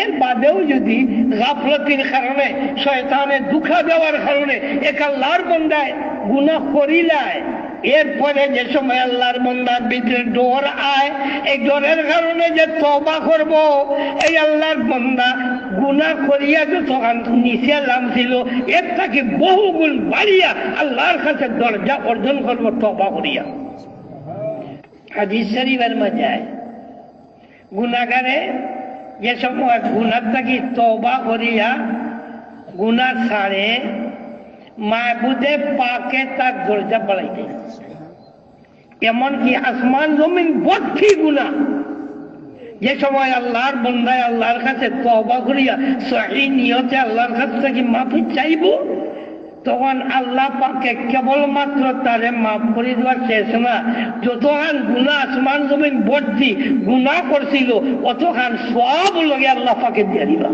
এর বাদেও যদি গাফলতির কারণে, শয়তানের দুঃখা দেওয়ার কারণে এক আল্লাহর বন্দায় গুণা করিলায় এরপরে যে সময় আল্লাহর বন্দার ভিতরে ডর আয়, এই ডরের কারণে যে তবা করব, এই আল্লাহর বন্দা গুণা করিয়া যে তখন নিচে নামছিল, এর তাকে বহু গুণ বাড়িয়া আল্লাহর কাছে দরজা অর্জন করব তবা করিয়া। হাদিস শরীফের মজায় গুণাগারে যে সময় গুণার থাকি তবা করিয়া গুণা ছাড়ে, মাহবুদে পাকে তার দরজা বাড়াইতে এমনকি আসমান জমিন ভর্তি গুণা। যে সময় আল্লাহর বন্ধায় আল্লাহর কাছে তবা করিয়া, সহি নিয়তে আল্লাহর কাছ থেকে মাফি চাইব তখন আল্লাহ পাকে কেবলমাত্র তারে মাফ করে দেওয়ার শেষ না যতখান গুণা আসমান জমিন ভর্তি গুণা করছিল, অতখান সব লগে আল্লাহ পাকে দিয়ে দিবা